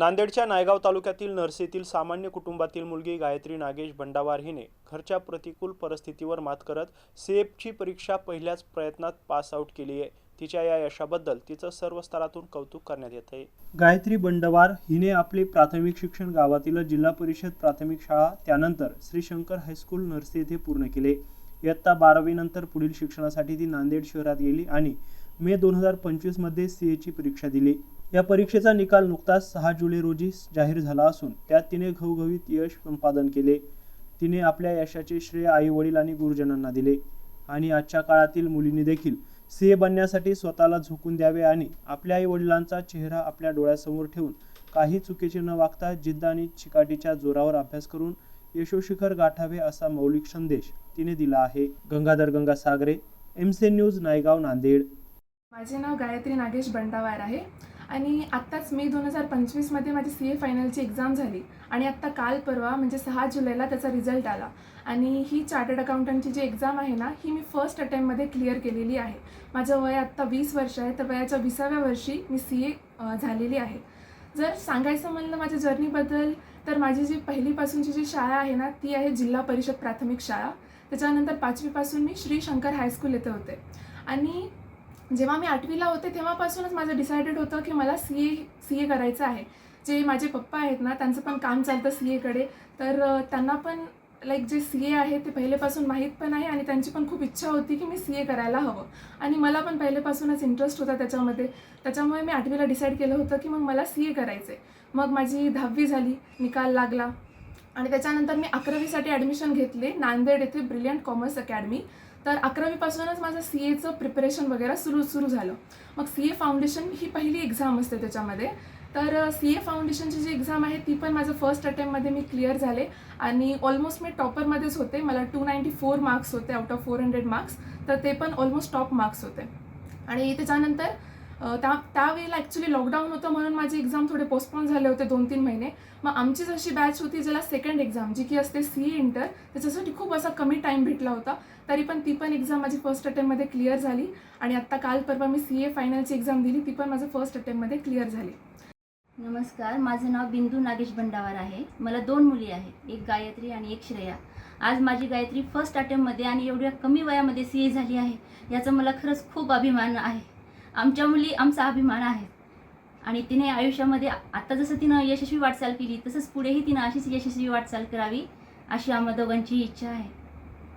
नांदेडच्या नायगाव तालुक्यातील नरसेतील सामान्य कुटुंबातील मुलगी गायत्री नागेश भंडावार हिने घरच्या प्रतिकूल परिस्थितीवर मात करत सीएफची परीक्षा पहिल्याच प्रयत्नात पास आऊट केली आहे. तिच्या या यशाबद्दल तिचं सर्व स्तरातून कौतुक करण्यात येत आहे. गायत्री बंडवार हिने आपले प्राथमिक शिक्षण गावातील जिल्हा परिषद प्राथमिक शाळा त्यानंतर श्री शंकर हायस्कूल नर्से येथे पूर्ण केले. इयत्ता बारावीनंतर पुढील शिक्षणासाठी ती नांदेड शहरात गेली आणि मे दोन हजार पंचवीसमध्ये सी एची परीक्षा दिली. या परीक्षेचा निकाल नुकताच सहा जुलै रोजी जाहीर झाला असून त्यात तिने घवघवीत यश संपादन केले. तिने आपल्या यशाचे श्रेय आई वडील आणि गुरुजनांना दिले. आणि आजच्या काळातील मुलींनी देखील सी ए बनण्यासाठी स्वतःला झोकून द्यावे आणि आपल्या आई वडिलांचा चेहरा आपल्या डोळ्यासमोर ठेवून काही चुकीचे न वागता जिद्द आणि चिकाटीच्या जोरावर अभ्यास करून यशोशिखर गाठावे असा मौलिक संदेश तिने दिला आहे. Gangadhar Gangasagare M C news Naigaon Nanded. माझे नाव गायत्री नागेश बंडावार आहे. आणि आत्ताच मे दोन हजार पंचवीसमध्ये माझी सी ए फायनलची एक्झाम झाली. आणि आत्ता काल परवा म्हणजे सहा जुलैला त्याचा रिझल्ट आला. आणि ही चार्टर्ड अकाउंटंटची जी एक्झाम आहे ना ही मी फर्स्ट अटेम्पमध्ये क्लिअर केलेली आहे. माझं वय आत्ता वीस वर्ष आहे तर वयाच्या विसाव्या वर्षी मी सी ए झालेली आहे. जर सांगायचं म्हणलं माझ्या जर्नीबद्दल तर माझी जी पहिलीपासूनची जी शाळा आहे ना ती आहे जिल्हा परिषद प्राथमिक शाळा. त्याच्यानंतर पाचवीपासून मी श्री शंकर हायस्कूल येथे होते. आणि जेव्हा मी आठवीला होते तेव्हापासूनच माझं डिसायडेड होतं की मला सी ए सी ए करायचं आहे. जे माझे पप्पा आहेत ना त्यांचं पण काम चालतं सी एकडे तर त्यांना पण लाईक जे सी ए आहे ते पहिलेपासून माहीत पण आहे आणि त्यांची पण खूप इच्छा होती की मी सी ए करायला हवं. आणि मला पण पहिलेपासूनच इंटरेस्ट होता त्याच्यामध्ये. त्याच्यामुळे मी आठवीला डिसाईड केलं होतं की मग मला सी ए करायचं आहे मग माझी दहावी झाली निकाल लागला. आणि त्याच्यानंतर मी अकरावीसाठी ॲडमिशन घेतले. नांदेड येथे ब्रिलियंट कॉमर्स अकॅडमी तर अकरावीपासूनच माझं सी एचं प्रिपरेशन वगैरे सुरू सुरू झालं. मग सी ए फाउंडेशन ही पहिली एक्झाम असते त्याच्यामध्ये. तर सी ए फाउंडेशनची जी एक्झाम आहे ती पण माझं फर्स्ट अटेम्पमध्ये मी क्लिअर झाले. आणि ऑलमोस्ट मी टॉपरमध्येच होते. मला टू नाईंटी फोर मार्क्स होते out of four hundred marks तर ते पण ऑलमोस्ट टॉप मार्क्स होते. आणि त्याच्यानंतर त्या त्यावेळेला ॲक्च्युली लॉकडाऊन होतं म्हणून माझे एक्झाम थोडे पोस्टपोन झाले होते दोन तीन महिने. मग आमची जशी बॅच होती ज्याला सेकंड एक्झाम जी की असते सी इंटर त्याच्यासाठी खूप असा कमी टाईम भेटला होता. तरी पण ती पण एक्झाम माझी फर्स्ट अटेम्पमध्ये क्लिअर झाली आणि आत्ता काल परवा मी सी ए फायनलची एक्झाम दिली ती पण माझं फर्स्ट अटेम्पमध्ये क्लिअर झाली. नमस्कार माझं नाव बिंदू नागेश भंडावार आहे. मला दोन मुली आहेत एक गायत्री आणि एक श्रेया. आज माझी गायत्री फर्स्ट अटेम्पमध्ये आणि एवढ्या कमी वयामध्ये सी ए झाली आहे याचा मला खरंच खूप अभिमान आहे. आमच्या मुली आमचा अभिमान आहे. आणि तिने आयुष्यामध्ये आता जसं तिनं यशस्वी वाटचाल केली तसंच पुढेही तिनं अशीच यशस्वी वाटचाल करावी अशी आम्हा दोघांची इच्छा आहे.